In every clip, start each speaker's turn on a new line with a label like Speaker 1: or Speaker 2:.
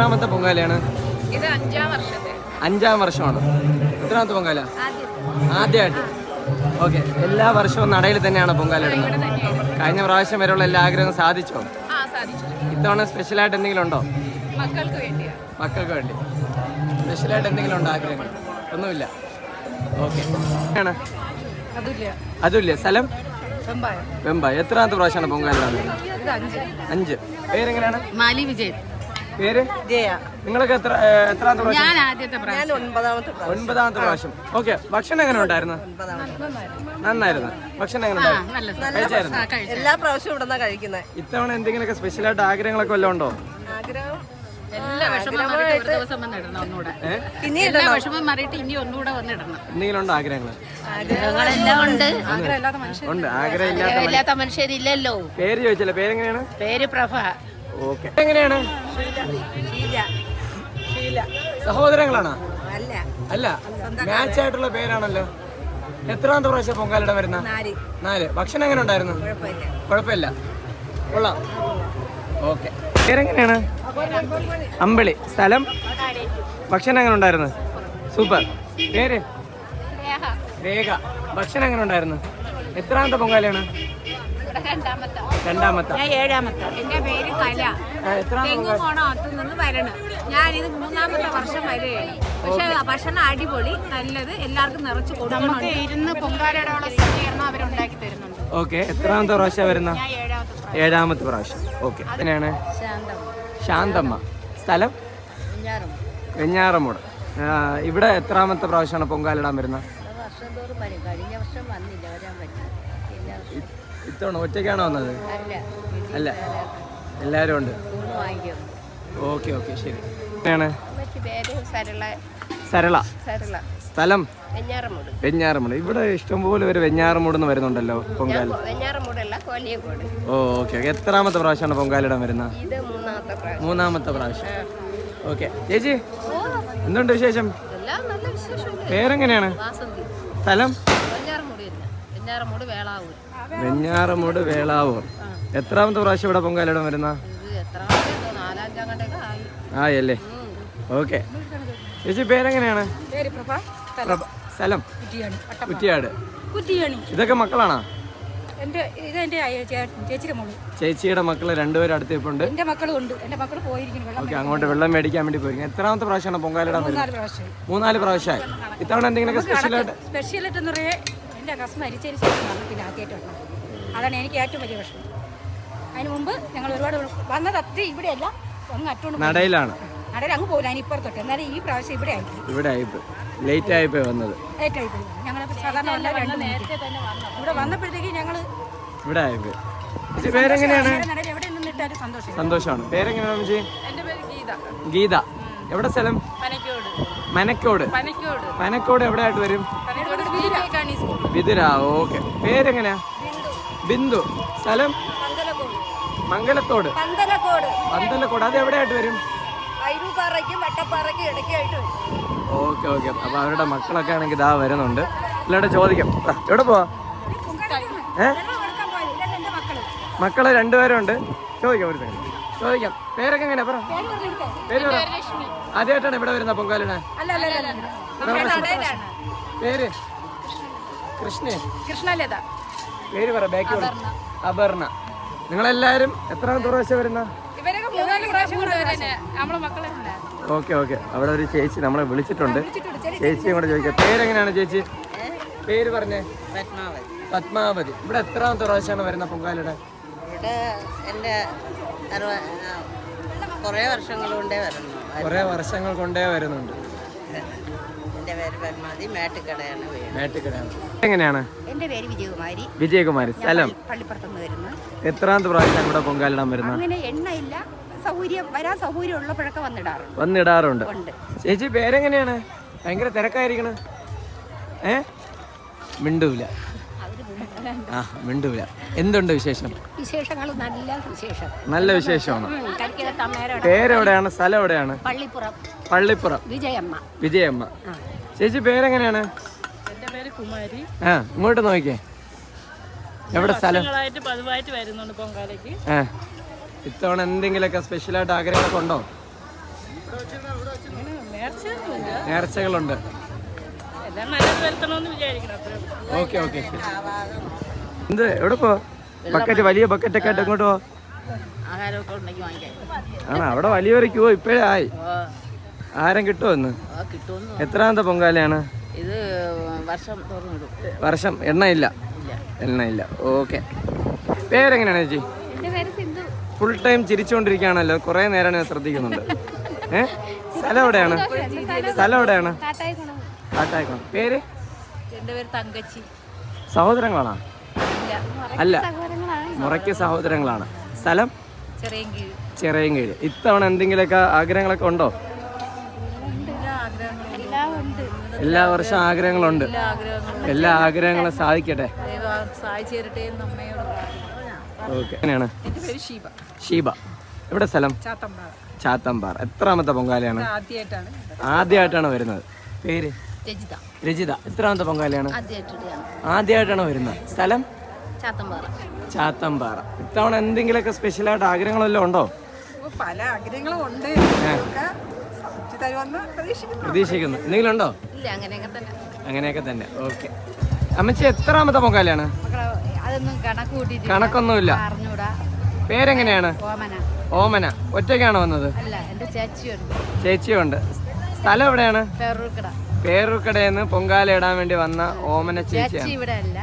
Speaker 1: എത്രാമത്തെ പൊങ്കാലയാണ്?
Speaker 2: ഇത് അഞ്ചാം വർഷത്തെ.
Speaker 1: അഞ്ചാം വർഷമാണ്. എത്രാമത്തെ പൊങ്കാല?
Speaker 2: ആദ്യം
Speaker 1: ആദ്യമായിട്ട്. ഓക്കെ. എല്ലാ വർഷവും നടയിൽ തന്നെയാണ് പൊങ്കാല ഇടുന്നത്. കഴിഞ്ഞ പ്രാവശ്യം വരെയുള്ള എല്ലാ ആഗ്രഹവും സാധിച്ചോ? ഇത്തവണ സ്പെഷ്യലായിട്ട് എന്തെങ്കിലും ഉണ്ടോ?
Speaker 2: മക്കൾക്ക് വേണ്ടി
Speaker 1: മക്കൾക്ക് വേണ്ടി. സ്പെഷ്യൽ ആയിട്ട് എന്തെങ്കിലും ഉണ്ടോ ആഗ്രഹങ്ങൾ? ഒന്നുമില്ല. ഓക്കെ. ആണ്. അതുമില്ല സ്ഥലം?
Speaker 2: വെമ്പായം.
Speaker 1: എത്രാമത്തെ പ്രാവശ്യമാണ്
Speaker 2: പൊങ്കാല അഞ്ച്.
Speaker 1: പേരെങ്ങനെയാണ്?
Speaker 2: മാലി വിജയൻ.
Speaker 1: പേര്? നിങ്ങൾക്ക് എത്ര എത്രാമത്തെ പ്രാവശ്യം?
Speaker 3: ഒൻപതാമത്തെ പ്രാവശ്യം.
Speaker 1: ഓക്കെ ഭക്ഷണം എങ്ങനെ ഉണ്ടായിരുന്നു? നന്നായിരുന്നു. ഭക്ഷണം എങ്ങനെ ഉണ്ടായിരുന്നു? കഴിച്ചായിരുന്നു?
Speaker 3: എല്ലാ പ്രാവശ്യവും ഇവിടെ കഴിക്കുന്നത്
Speaker 1: ഇത്തവണ എന്തെങ്കിലുമൊക്കെ സ്പെഷ്യലായിട്ട് ആഗ്രഹങ്ങളൊക്കെ വല്ലതും ഉണ്ടോ?
Speaker 3: ആഗ്രഹം?
Speaker 1: എന്തെങ്കിലും ഉണ്ടോ ആഗ്രഹങ്ങൾ
Speaker 2: ആഗ്രഹമില്ലാത്ത മനുഷ്യരില്ലല്ലോ.
Speaker 1: പേര് ചോദിച്ചില്ല. പേരെങ്ങനെയാണ്?
Speaker 2: പേര് പ്രഭ.
Speaker 1: ഓക്കെ. എങ്ങനെയാണ്? സഹോദരങ്ങളാണോ?
Speaker 3: അല്ല.
Speaker 1: അല്ല. മാച്ച് ആയിട്ടുള്ള പേരാണല്ലോ. എത്രാമത്തെ പ്രാവശ്യം പൊങ്കാലിടം വരുന്ന?
Speaker 3: നാല്.
Speaker 1: നാല്. ഭക്ഷണം എങ്ങനെ ഉണ്ടായിരുന്നു?
Speaker 3: കുഴപ്പമില്ല.
Speaker 1: കുഴപ്പമില്ല. കൊള്ളാം. ഓക്കെ. പേരെങ്ങനെയാണ്? അമ്പിളി. സ്ഥലം? ഭക്ഷണം എങ്ങനെ ഉണ്ടായിരുന്നു? സൂപ്പർ. പേര്? രേഖ. ഭക്ഷണം എങ്ങനെ ഉണ്ടായിരുന്നു? എത്രാമത്തെ പൊങ്കാലയാണ്?
Speaker 2: രണ്ടാമത്തെ.
Speaker 1: രണ്ടാമത്തെ.
Speaker 2: ഏഴാമത്തെ. എന്റെ പേര് കല.
Speaker 1: എത്രാമത്തെ പൊങ്കാല
Speaker 2: തെങ്ങുകോണത്ത് നിന്ന് വരണം. ഞാനിത് മൂന്നാമത്തെ വർഷം വരെയാണ് പക്ഷെ ഭക്ഷണം അടിപൊളി നല്ലത്. എല്ലാവർക്കും നിറച്ച് കൊടുക്കണം ഇരുന്ന് പൊങ്കാലയുടെ സജ്ജീകരണം അവരുണ്ടാക്കി തരുന്നുണ്ട്.
Speaker 1: ഓക്കെ എത്രാമത്തെ പ്രാവശ്യം വരുന്ന?
Speaker 2: ഞാൻ ഏഴാമത്തെ
Speaker 1: ഏഴാമത്തെ പ്രാവശ്യം. ഓക്കെ അതിനാണ് ശാന്തമ്മ. സ്ഥലം? വെഞ്ഞാറമൂട് ഇവിടെ എത്രാമത്തെ പ്രാവശ്യമാണ് പൊങ്കാലിടാൻ വരുന്നത്?
Speaker 4: വർഷം തോറും വരും. കഴിഞ്ഞ വർഷം വന്നില്ല വരാൻ പറ്റി
Speaker 1: ഇത്തവണ ഒറ്റയ്ക്കാണോ വന്നത്?
Speaker 4: അല്ല
Speaker 1: അല്ല. എല്ലാവരും ഉണ്ട്.
Speaker 4: ഊണ്
Speaker 1: ഓക്കേ ശരി.
Speaker 4: പേര് സരള.
Speaker 1: സരള.
Speaker 4: സരള.
Speaker 1: സ്ഥലം?
Speaker 4: വെഞ്ഞാറമൂട്.
Speaker 1: വെഞ്ഞാറമൂട്. ഇവിടെ ഇഷ്ടംപോലെ പേര് വെഞ്ഞാറമൂട് എന്ന് വരുന്നുണ്ടല്ലോ പൊങ്കാല.
Speaker 4: വെഞ്ഞാറമൂടല്ല കോലിയക്കോട്.
Speaker 1: ഓ ഓക്കെ ഓക്കെ. എത്രാമത്തെ പ്രാവശ്യമാണ് പൊങ്കാലിടാൻ വരുന്നത്?
Speaker 4: ഇത് മൂന്നാമത്തെ പ്രാവശ്യം.
Speaker 1: മൂന്നാമത്തെ പ്രാവശ്യം. ഓക്കെ. ചേച്ചി എന്തുണ്ട് വിശേഷം? പേരെങ്ങനെയാണ്? സ്ഥലം?
Speaker 4: വെഞ്ഞാറമൂട് വേളാവൂർ.
Speaker 1: വെഞ്ഞാറമൂട് വേളാവൂർ. എത്രാമത്തെ പ്രാവശ്യം ഇവിടെ പൊങ്കാലിടാൻ വരുന്ന
Speaker 4: ആയി
Speaker 1: അല്ലേ ഓക്കെ. ചേച്ചി പേരെങ്ങനെയാണ്? സ്ഥലം കുറ്റിയാട് ഇതൊക്കെ മക്കളാണോ?
Speaker 2: ചേച്ചിയുടെ
Speaker 1: മക്കൾ രണ്ടുപേരും
Speaker 2: അടുത്ത് ഇപ്പൊ ഉണ്ട്.
Speaker 1: ഓക്കെ അങ്ങോട്ട് വെള്ളം മേടിക്കാൻ വേണ്ടി പോയിരിക്കും എത്രാമത്തെ പ്രാവശ്യമാണ് പൊങ്കാലിടാൻ മൂന്നാൽ പ്രാവശ്യമായി. ഇത്തവണ എന്തെങ്കിലുമൊക്കെ സ്പെഷ്യലായിട്ട്
Speaker 2: സ്പെഷ്യലായിട്ട് എന്റെ കസ് മരിച്ചതിന് ശേഷം പിന്നെ ആദ്യമായിട്ട് അതാണ് എനിക്ക് ഏറ്റവും വലിയ പ്രശ്നം. അതിന് മുമ്പ് ഞങ്ങൾ ഒരുപാട് വന്നത് അത്ര ഇവിടെയല്ല. അങ്ങ് അറ്റോണ്ട്
Speaker 1: നടയിലാണ്.
Speaker 2: നടയിൽ അങ്ങ് പോകില്ല അതിന് ഇപ്പുറത്തോട്ട്. എന്നാലും ഈ പ്രാവശ്യം ഇവിടെ ആയി.
Speaker 1: ഇവിടെ ആയിപ്പോയി ലേറ്റ് ആയിപ്പോ വന്നത്
Speaker 2: ഞങ്ങൾ സാധാരണ രണ്ട് മണിക്ക്. തന്നെ ഇവിടെ വന്നപ്പോഴത്തേക്ക് ഞങ്ങൾ
Speaker 1: ഇവിടെ ആയിപ്പോയി ചേച്ചി പേരെങ്ങനെയാണ്?
Speaker 2: നടയിൽ എവിടെ നിന്നിട്ടാലും സന്തോഷം
Speaker 1: സന്തോഷമാണ്. പേരെങ്ങനെയാണ് ചേച്ചി
Speaker 2: എന്റെ പേര് ഗീത.
Speaker 1: ഗീത. എവിടെ സ്ഥലം?
Speaker 2: മനക്കോട്
Speaker 1: മനക്കോട്.
Speaker 2: പനക്കോട്.
Speaker 1: പനക്കോട് എവിടെ ആയിട്ട് വരും വിതുര ഓക്കെ. പേരെങ്ങനെയാ? ബിന്ദു. സ്ഥലം? മംഗലത്തോട്.
Speaker 3: പന്തലക്കോട്
Speaker 1: പന്തലക്കോട്. അത് എവിടെയായിട്ട് വരും?
Speaker 3: അയിരൂപ്പാറയ്ക്കും വട്ടപ്പാറയ്ക്കും ഇടയ്ക്കായിട്ട് വരും.
Speaker 1: Okay okay. അപ്പൊ അവരുടെ മക്കളൊക്കെ ആണെങ്കിൽ ഇതാ വരുന്നുണ്ട്. എല്ലാവരും ചോദിക്കാം. എവിടെ പോവാ? ഏ? മക്കൾ. രണ്ടുപേരുണ്ട്. ചോദിക്കാം ഒരു സെക്കൻഡ് ചോദിക്കാം. പേരൊക്കെ എങ്ങനെയാ? പറ. പേര് പറ. ആദ്യമായിട്ടാണ് ഇവിടെ വരുന്ന പൊങ്കാലിന്. പേര്? കൃഷ്ണേ.
Speaker 2: കൃഷ്ണലത.
Speaker 1: പേര് പറ ബാക്കി അപർണ. നിങ്ങളെല്ലാരും എത്ര പ്രാവശ്യം വരുന്ന? Okay okay. അവിടെ ഒരു ചേച്ചി നമ്മളെ വിളിച്ചിട്ടുണ്ട്. ചേച്ചിയും കൂടെ ചോദിക്കാം. പേരെങ്ങനെയാണ് ചേച്ചി? പേര് പറഞ്ഞേ.
Speaker 4: പത്മാവതി.
Speaker 1: ഇവിടെ എത്രാമത്തെ പ്രാവശ്യമാണ് വരുന്ന പൊങ്കാലയുടെ?
Speaker 4: ഇവിടെ എന്റെ അറുപ കുറേ വർഷങ്ങൾ കൊണ്ടേ വരുന്നു.
Speaker 1: കുറെ വർഷങ്ങൾ കൊണ്ടേ വരുന്നുണ്ട്.
Speaker 4: എന്റെ പേര് പത്മാവതി മേട്ടുക്കടയാണ് വീട്.
Speaker 1: മേട്ടുകടയാണ്. എങ്ങനെയാണ്?
Speaker 4: എന്റെ പേര് വിജയകുമാരി.
Speaker 1: വിജയകുമാരി. സ്ഥലം?
Speaker 4: പള്ളിപ്പുറത്തുനിന്ന് വരുന്നു.
Speaker 1: എത്രാമത്തെ പ്രാവശ്യം ഇവിടെ പൊങ്കാലിടാൻ വരുന്നത്?
Speaker 4: അങ്ങനെ എണ്ണയില്ല. സൗകര്യം വരാൻ സൗകര്യം ഉള്ളപ്പോഴൊക്കെ വന്നിടാറുണ്ട്.
Speaker 1: വന്നിടാറുണ്ട്.
Speaker 4: ഉണ്ട്.
Speaker 1: ചേച്ചി പേരെങ്ങനെയാണ്? ഭയങ്കര തിരക്കായിരിക്കണ. ഏ? മിണ്ടൂല. ആ മിണ്ടൂല. എന്തുണ്ട് വിശേഷം?
Speaker 4: വിശേഷങ്ങൾ നല്ല വിശേഷം.
Speaker 1: നല്ല വിശേഷമാണ്? പേരെവിടെയാണ്? സ്ഥലം എവിടെയാണ്?
Speaker 4: പള്ളിപ്പുറം.
Speaker 1: പള്ളിപ്പുറം.
Speaker 4: വിജയമ്മ.
Speaker 1: വിജയമ്മ. ചേച്ചി പേരെങ്ങനെയാണ്?
Speaker 5: എന്റെ പേര് കുമാരി.
Speaker 1: ആ ഇങ്ങോട്ട് നോക്കിയേ എവിടെ സ്ഥലം?
Speaker 5: വർഷങ്ങളായിട്ട് പതിവായിട്ട് വരുന്നുണ്ട് പൊങ്കാലയ്ക്ക്.
Speaker 1: ആ ഇത്തവണ എന്തെങ്കിലുമൊക്കെ സ്പെഷ്യലായിട്ട് ആഗ്രഹങ്ങളൊക്കെ ഉണ്ടോ?
Speaker 5: നേർച്ചയൊന്നുമില്ല
Speaker 1: നേർച്ചകളുണ്ട്.
Speaker 5: എല്ലാം നല്ലത് വരുത്തണമെന്ന് വിചാരിക്കണം അത്രേ ഉള്ളൂ.
Speaker 1: Okay okay. എന്ത് എവിടെ പോ? ബക്കറ്റ് വലിയ ബക്കറ്റൊക്കെ ആയിട്ട് എങ്ങോട്ട് പോ?
Speaker 4: ആഹാരമൊക്കെ ഉണ്ടെങ്കിൽ വാങ്ങിക്കാം.
Speaker 1: ആണോ അവിടെ വലിയൊരു ക്യൂ ഇപ്പോഴേ ആയി. ആരം കിട്ടുമോ ഇന്ന്?
Speaker 4: ഓ, കിട്ടുമെന്ന്
Speaker 1: എത്രാമത്തെ പൊങ്കാലയാണ്?
Speaker 4: ഇത് വർഷം
Speaker 1: വർഷം എണ്ണ ഇല്ല. എണ്ണ ഇല്ല ഓക്കെ. പേരെങ്ങനെയാണ് ചേച്ചി?
Speaker 2: എന്റെ പേര് സിന്ധു.
Speaker 1: Full time ചിരിച്ചുകൊണ്ടിരിക്കുകയാണല്ലോ. കുറേ നേരം ഞാൻ ശ്രദ്ധിക്കുന്നുണ്ട്. ഏ? സ്ഥലം എവിടെയാണ്? സ്ഥലം എവിടെയാണ്? കാട്ടായിക്കോണം. പേര്?
Speaker 2: സഹോദരങ്ങളാണ് തങ്കച്ചി.
Speaker 1: സഹോദരങ്ങളാണോ? അല്ല. മുറയ്ക്ക് സഹോദരങ്ങളാണ്. സ്ഥലം?
Speaker 2: ചെറിയ കീഴ്
Speaker 1: ചെറിയും കീഴ് ഇത്തവണ എന്തെങ്കിലുമൊക്കെ ആഗ്രഹങ്ങളൊക്കെ ഉണ്ടോ? എല്ലാ വർഷം ആഗ്രഹങ്ങളുണ്ട്. എല്ലാ ആഗ്രഹങ്ങളും. സാധിക്കട്ടെ. ഓക്കെ. എങ്ങനെയാണ്?
Speaker 2: ഷീബ.
Speaker 1: എവിടെ സ്ഥലം?
Speaker 2: ചാത്തമ്പാറ.
Speaker 1: എത്രാമത്തെ പൊങ്കാലയാണ്?
Speaker 2: ആദ്യമായിട്ടാണ്
Speaker 1: വരുന്നത്. പേര്?
Speaker 4: രജിത.
Speaker 1: എത്രാമത്തെ പൊങ്കാലയാണ്?
Speaker 4: ആദ്യമായിട്ടാണ്.
Speaker 1: വരുന്നത്. സ്ഥലം?
Speaker 4: ചാത്തമ്പാറ.
Speaker 1: ഇത്തവണ എന്തെങ്കിലുമൊക്കെ സ്പെഷ്യലായിട്ട് ആഗ്രഹങ്ങളെല്ലാം ഉണ്ടോ?
Speaker 3: പല ആഗ്രഹങ്ങളും ഉണ്ട്. തരുമെന്ന് പ്രതീക്ഷിക്കുന്നു.
Speaker 1: പ്രതീക്ഷിക്കുന്നു. എന്തെങ്കിലും ഉണ്ടോ?
Speaker 4: ഇല്ല അങ്ങനെയൊക്കെ തന്നെ.
Speaker 1: അങ്ങനെയൊക്കെ തന്നെ. ഓക്കെ. അമ്മച്ചി എത്രാമത്തെ പൊങ്കാലയാണ്?
Speaker 2: മക്കളെ അതൊന്നും കണക്ക് കൂട്ടിയിട്ട്
Speaker 1: കണക്കൊന്നുമില്ല.
Speaker 2: അറിഞ്ഞൂടാ.
Speaker 1: പേരെങ്ങനെയാണ്?
Speaker 2: ഓമന.
Speaker 1: ഓമന. ഒറ്റയ്ക്കാണോ വന്നത്?
Speaker 2: അല്ല എന്റെ ചേച്ചിയുണ്ട്.
Speaker 1: ചേച്ചിയുണ്ട്. സ്ഥലം എവിടെയാണ്?
Speaker 2: പേരൂർക്കട.
Speaker 1: പേരൂർക്കടയിൽ നിന്ന് പൊങ്കാല ഇടാൻ വേണ്ടി വന്ന ഓമന
Speaker 2: ചേച്ചി
Speaker 1: ചേച്ചിയാണ്.
Speaker 2: ഇവിടെ അല്ല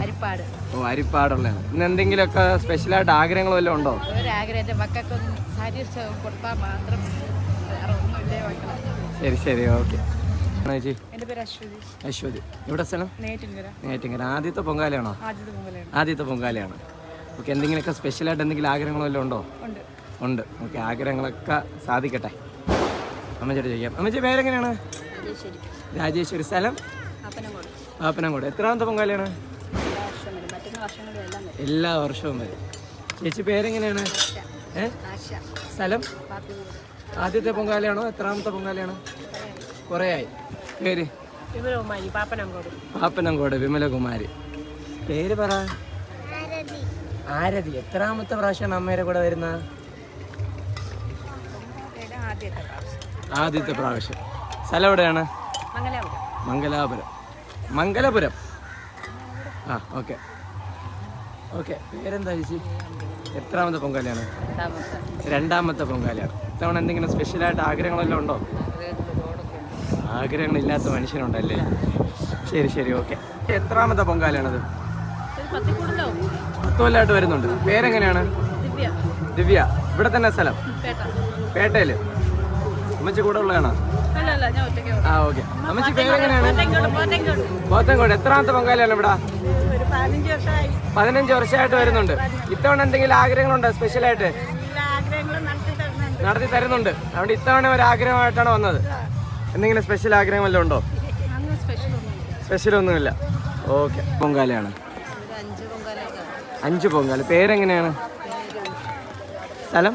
Speaker 2: അരിപ്പാട്.
Speaker 1: ഓ അരിപ്പാടുള്ളതാണ് ഇന്ന് എന്തെങ്കിലുമൊക്കെ സ്പെഷ്യലായിട്ട് ആഗ്രഹങ്ങൾ വല്ലതും ഉണ്ടോ?
Speaker 2: ഒരു എന്റെ മക്കൾക്കൊന്നും സാരി കൊടുത്താൽ മാത്രം
Speaker 1: ശരി ശരി ഓക്കെ. ചേച്ചി?
Speaker 2: എന്റെ പേര് അശ്വതി.
Speaker 1: അശ്വതി. ഇവിടെ സ്ഥലം?
Speaker 2: നേറ്റിങ്കര
Speaker 1: നേറ്റിങ്ങര ആദ്യത്തെ പൊങ്കാലയാണോ?
Speaker 2: ആദ്യത്തെ
Speaker 1: പൊങ്കാലയാണ്. ഓക്കെ എന്തെങ്കിലുമൊക്കെ സ്പെഷ്യലായിട്ട് എന്തെങ്കിലും ആഗ്രഹങ്ങളോ വല്ലതും ഉണ്ടോ?
Speaker 2: ഉണ്ട്.
Speaker 1: ഉണ്ട്. ഓക്കെ ആഗ്രഹങ്ങളൊക്കെ സാധിക്കട്ടെ. അമ്മച്ചോട് ചോദിക്കാം. അമ്മച്ചി പേരെങ്ങനെയാണ്?
Speaker 4: ശരി
Speaker 1: രാജേശ്വരി സ്ഥലം? പാപ്പനംകോട് എത്രാമത്തെ പൊങ്കാലയാണ്?
Speaker 4: എല്ലാ
Speaker 1: വർഷവും വരും. ചേച്ചി പേരെങ്ങനെയാണ്? സ്ഥലം? ആദ്യത്തെ പൊങ്കാലയാണോ? എത്രാമത്തെ പൊങ്കാലയാണോ? കുറേ ആയി പേര്?
Speaker 5: വിമലകുമാരി പാപ്പനങ്കോട്
Speaker 1: പാപ്പനംകോട് വിമലകുമാരി. പേര് പറ. ആരതി. എത്രാമത്തെ പ്രാവശ്യമാണ് അമ്മയുടെ കൂടെ വരുന്ന? ആദ്യത്തെ പ്രാവശ്യം. സ്ഥലം എവിടെയാണ്? മംഗലാപുരം. മംഗലപുരം. ആ ഓക്കെ. ഓക്കെ പേരെന്താ ചേച്ചി? എത്രാമത്തെ പൊങ്കാലയാണ്? രണ്ടാമത്തെ. പൊങ്കാലയാണ്. ഇത്തവണ എന്തെങ്കിലും സ്പെഷ്യലായിട്ട് ആഗ്രഹങ്ങളെല്ലാം ഉണ്ടോ? ആഗ്രഹങ്ങളില്ലാത്ത മനുഷ്യനുണ്ടല്ലേ ശരി ശരി ഓക്കെ. എത്രാമത്തെ പൊങ്കാലയാണത്? പത്ത് കൊല്ലമായിട്ട് വരുന്നുണ്ട്. പേരെങ്ങനെയാണ്?
Speaker 5: ദിവ്യ.
Speaker 1: ഇവിടെ തന്നെ സ്ഥലം?
Speaker 5: പേട്ട.
Speaker 1: പേട്ടയിൽ. അമ്മച്ചി കൂടെ ഉള്ളതാണോ? ആ ഓക്കെ. അമ്മച്ചി പേരെങ്ങനെയാണ്? പോത്തൻകോട് എത്രാമത്തെ പൊങ്കാലയാണ് ഇവിടെ?
Speaker 5: പതിനഞ്ച് വർഷമായി
Speaker 1: വർഷമായിട്ട് വരുന്നുണ്ട്. ഇത്തവണ എന്തെങ്കിലും ആഗ്രഹങ്ങളുണ്ടോ? സ്പെഷ്യലായിട്ട്?
Speaker 5: നടത്തി തരുന്നുണ്ട്.
Speaker 1: അതുകൊണ്ട് ഇത്തവണ ഒരു ആഗ്രഹമായിട്ടാണ് വന്നത്. എന്തെങ്കിലും സ്പെഷ്യൽ ആഗ്രഹം വല്ലതും ഉണ്ടോ
Speaker 5: സ്പെഷ്യൽ ഒന്നും
Speaker 1: സ്പെഷ്യൽ ഒന്നുമില്ല. ഓക്കെ. പൊങ്കാലയാണ്.
Speaker 4: അഞ്ച്
Speaker 1: പൊങ്കാല. പേരെങ്ങനെയാണ്? സ്ഥലം?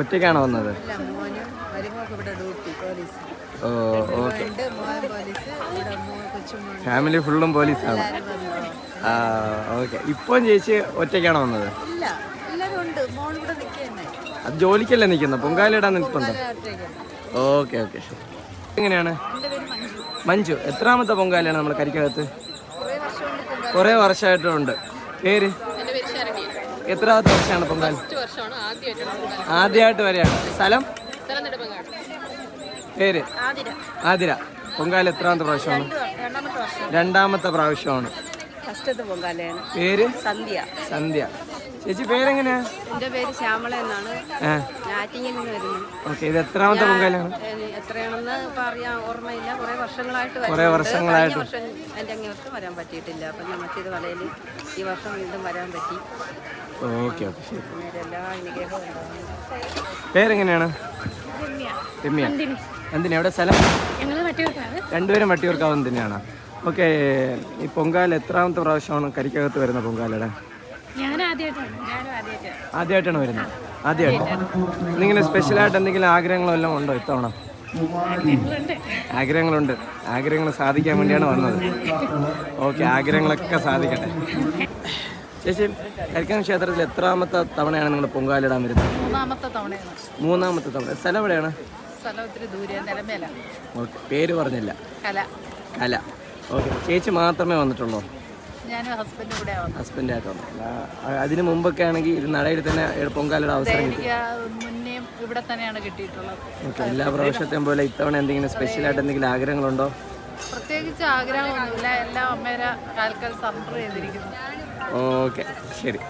Speaker 1: ഒറ്റയ്ക്കാണോ വന്നത്? ഓ ഓക്കെ. ഫാമിലി ഫുള്ളും പോലീസാണ്. ആ ഓക്കെ. ഇപ്പം ചേച്ചി ഒറ്റയ്ക്കാണോ വന്നത്? അത് ജോലിക്കല്ലേ നിൽക്കുന്നത് പൊങ്കാലിടാൻ നിൽക്കുന്നത് നിൽപ്പുണ്ടോ? Okay okay. ശരി. എങ്ങനെയാണ്? മഞ്ജു. എത്രാമത്തെ പൊങ്കാലയാണ് നമ്മൾ കരിക്കകത്ത്? കുറേ വർഷമായിട്ടുണ്ട്. പേര്? എത്രാമത്തെ വർഷമാണ് പൊങ്കാല ആദ്യമായിട്ട് വരെയാണ് സ്ഥലം? പേര്? ആതിര. പൊങ്കാല എത്രാമത്തെ പ്രാവശ്യമാണ്? രണ്ടാമത്തെ പ്രാവശ്യമാണ്. പേര്?
Speaker 4: സന്ധ്യ.
Speaker 1: സന്ധ്യ. ചേച്ചി പേരെങ്ങനെയാ?
Speaker 4: എന്റെ പേര് ശ്യാമള എന്നാണ്.
Speaker 1: ആ.
Speaker 4: ഞാറ്റിങ്ങിൽ നിന്ന് വരുന്നു.
Speaker 1: ഓക്കെ ഇത് എത്രാമത്തെ
Speaker 4: പൊങ്കാലാണ് എത്രയാണെന്ന് പറയാൻ ഓർമ്മയില്ല. കുറേ വർഷങ്ങളായിട്ട്
Speaker 1: കുറേ വർഷങ്ങളായിട്ട്.
Speaker 4: എന്റെ അങ്ങേ വർഷം വരാൻ പറ്റിയിട്ടില്ല. അപ്പം ഇത് വലയിൽ ഈ വർഷം വീണ്ടും വരാൻ പറ്റി.
Speaker 1: Okay okay. ശരി പേരെങ്ങനെയാണ്? രമ്യ. എന്തിനാ എവിടെ സ്ഥലം? രണ്ടുപേരും വട്ടിയൂർക്കാവ് തന്നെയാണ് ഓക്കെ ഈ പൊങ്കാല എത്രാമത്തെ പ്രാവശ്യമാണ് കരിക്കകത്ത് വരുന്ന പൊങ്കാലയുടെ?
Speaker 2: ആദ്യമായിട്ടാണ്
Speaker 1: വരുന്നത്. ആദ്യമായിട്ട് എന്തെങ്കിലും സ്പെഷ്യലായിട്ട് എന്തെങ്കിലും ആഗ്രഹങ്ങളോ എല്ലാം ഉണ്ടോ ഇത്തവണ? ആഗ്രഹങ്ങളുണ്ട്. ആഗ്രഹങ്ങൾ സാധിക്കാൻ വേണ്ടിയാണ് വന്നത്. ഓക്കെ ആഗ്രഹങ്ങളൊക്കെ സാധിക്കട്ടെ. ചേച്ചി കരിക്കാൻ ക്ഷേത്രത്തിൽ എത്രാമത്തെ തവണയാണ് നിങ്ങൾ പൊങ്കാലിടാൻ വരുന്നത്?
Speaker 2: മൂന്നാമത്തെ തവണയാണ്.
Speaker 1: മൂന്നാമത്തെ തവണ. സ്ഥലം എവിടെയാണ്?
Speaker 2: സ്ഥലം ഒത്തിരി ദൂരെ നിലമേല.
Speaker 1: ഓക്കെ. പേര് പറഞ്ഞില്ല.
Speaker 2: കല.
Speaker 1: കല. ഓക്കെ. ചേച്ചി മാത്രമേ വന്നിട്ടുള്ളൂ?
Speaker 2: ഞാനും ഹസ്ബൻഡ് കൂടെ വന്നു.
Speaker 1: അതിന് മുമ്പൊക്കെ ആണെങ്കിൽ ഇത് നടയിൽ തന്നെ പൊങ്കാലയുടെ അവസരം കിട്ടി.
Speaker 2: മുന്നേയും ഇവിടെ തന്നെയാണ് കിട്ടിയിട്ടുള്ളത്.
Speaker 1: ഓക്കെ. എല്ലാ പ്രാവശ്യത്തെയും പോലെ ഇത്തവണ എന്തെങ്കിലും സ്പെഷ്യലായിട്ട് എന്തെങ്കിലും ആഗ്രഹങ്ങളുണ്ടോ?
Speaker 2: പ്രത്യേകിച്ച് ആഗ്രഹമൊന്നുമില്ല. എല്ലാം അമ്മേരെ കാൽക്കാൽ സറണ്ടർ ചെയ്തിരിക്കുന്നു.
Speaker 1: ഓക്കെ ശരി.